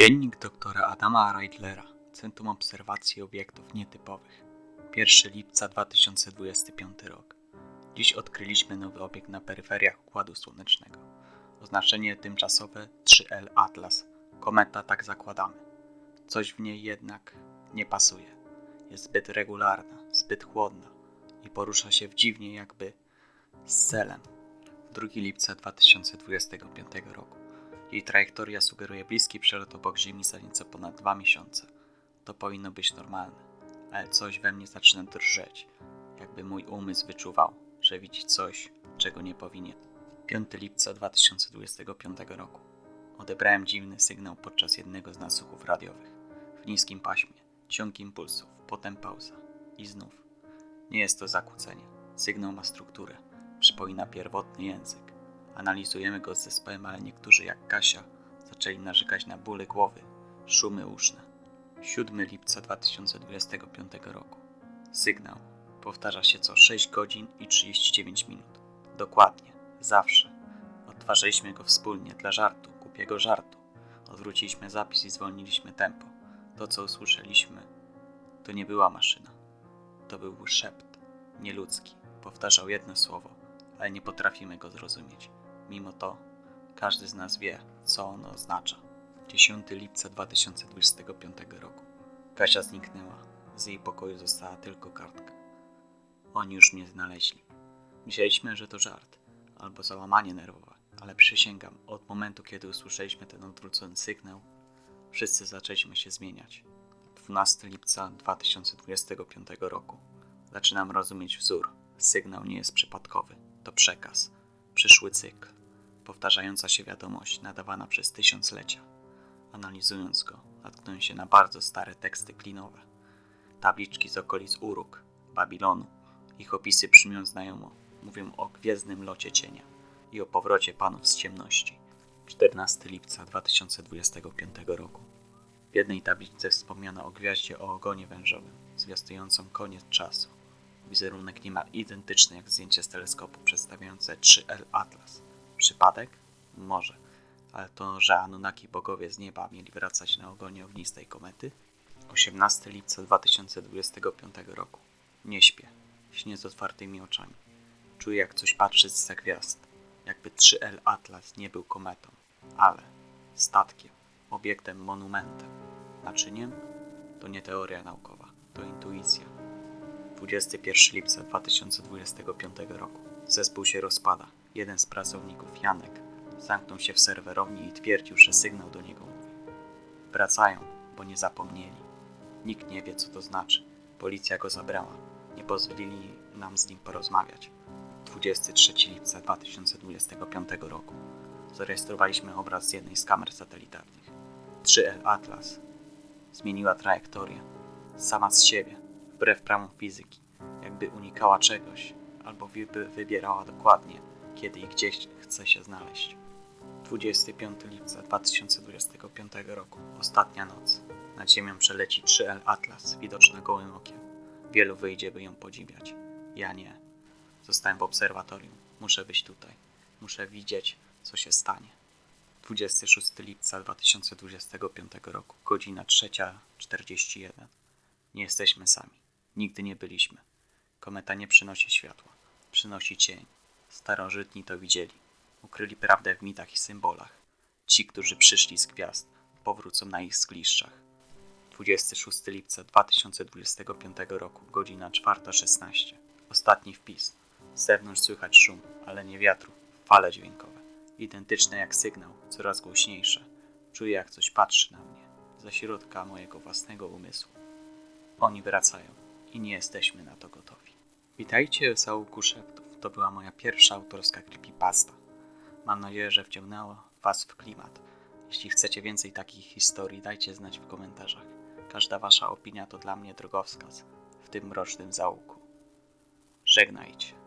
Dziennik doktora Adama Reidlera, Centrum Obserwacji Obiektów Nietypowych. 1 lipca 2025 rok. Dziś odkryliśmy nowy obiekt na peryferiach Układu Słonecznego. Oznaczenie tymczasowe 3L Atlas. Kometa tak zakładamy. Coś w niej jednak nie pasuje. Jest zbyt regularna, zbyt chłodna i porusza się w dziwnie jakby z celem. 2 lipca 2025 roku. Jej trajektoria sugeruje bliski przelot obok Ziemi za nieco ponad dwa miesiące. To powinno być normalne, ale coś we mnie zaczyna drżeć, jakby mój umysł wyczuwał, że widzi coś, czego nie powinien. 5 lipca 2025 roku. Odebrałem dziwny sygnał podczas jednego z nasłuchów radiowych. W niskim paśmie, ciąg impulsów, potem pauza i znów. Nie jest to zakłócenie. Sygnał ma strukturę. Przypomina pierwotny język. Analizujemy go z zespołem, ale niektórzy, jak Kasia, zaczęli narzekać na bóle głowy, szumy uszne. 7 lipca 2025 roku. Sygnał powtarza się co 6 godzin i 39 minut. Dokładnie, zawsze. Odtwarzaliśmy go wspólnie dla żartu, głupiego żartu. Odwróciliśmy zapis i zwolniliśmy tempo. To, co usłyszeliśmy, to nie była maszyna. To był szept, nieludzki. Powtarzał jedno słowo, ale nie potrafimy go zrozumieć. Mimo to każdy z nas wie, co ono oznacza. 10 lipca 2025 roku. Kasia zniknęła. Z jej pokoju została tylko kartka. Oni już mnie znaleźli. Myśleliśmy, że to żart albo załamanie nerwowe, ale przysięgam, od momentu, kiedy usłyszeliśmy ten odwrócony sygnał, wszyscy zaczęliśmy się zmieniać. 12 lipca 2025 roku. Zaczynam rozumieć wzór. Sygnał nie jest przypadkowy. To przekaz. Przyszły cykl. Powtarzająca się wiadomość nadawana przez tysiąclecia. Analizując go, natknąłem się na bardzo stare teksty klinowe. Tabliczki z okolic Uruk, Babilonu. Ich opisy brzmią znajomo. Mówią o gwiezdnym locie cienia i o powrocie panów z ciemności. 14 lipca 2025 roku. W jednej tabliczce wspomniano o gwiaździe o ogonie wężowym, zwiastującą koniec czasu. Wizerunek niemal identyczny jak zdjęcie z teleskopu przedstawiające 3L Atlas. Przypadek? Może. Ale to, że Anunnaki bogowie z nieba mieli wracać na ogonie ognistej komety? 18 lipca 2025 roku. Nie śpię. Śnię z otwartymi oczami. Czuję jak coś patrzy z gwiazd. Jakby 3L Atlas nie był kometą, ale statkiem, obiektem, monumentem. Naczyniem? To nie teoria naukowa, to intuicja. 21 lipca 2025 roku. Zespół się rozpada. Jeden z pracowników, Janek, zamknął się w serwerowni i twierdził, że sygnał do niego mówi. Wracają, bo nie zapomnieli. Nikt nie wie, co to znaczy. Policja go zabrała. Nie pozwolili nam z nim porozmawiać. 23 lipca 2025 roku. Zarejestrowaliśmy obraz z jednej z kamer satelitarnych. 3L Atlas zmieniła trajektorię. Sama z siebie, wbrew prawom fizyki, jakby unikała czegoś, albo wy- wybierała dokładnie, kiedy i gdzieś chce się znaleźć. 25 lipca 2025 roku, ostatnia noc. Nad ziemią przeleci 3L Atlas, widoczna gołym okiem. Wielu wyjdzie, by ją podziwiać. Ja nie. Zostałem w obserwatorium. Muszę być tutaj. Muszę widzieć, co się stanie. 26 lipca 2025 roku, godzina 3.41. Nie jesteśmy sami. Nigdy nie byliśmy. Kometa nie przynosi światła. Przynosi cień. Starożytni to widzieli. Ukryli prawdę w mitach i symbolach. Ci, którzy przyszli z gwiazd, powrócą na ich zgliszczach. 26 lipca 2025 roku, godzina 4.16. Ostatni wpis. Z zewnątrz słychać szum, ale nie wiatru, fale dźwiękowe. Identyczne jak sygnał, coraz głośniejsze. Czuję, jak coś patrzy na mnie, ze środka mojego własnego umysłu. Oni wracają i nie jesteśmy na to gotowi. Witajcie w załuku szeptów. To była moja pierwsza autorska creepypasta. Mam nadzieję, że wciągnęła Was w klimat. Jeśli chcecie więcej takich historii, dajcie znać w komentarzach. Każda Wasza opinia to dla mnie drogowskaz w tym mrocznym załuku. Żegnajcie.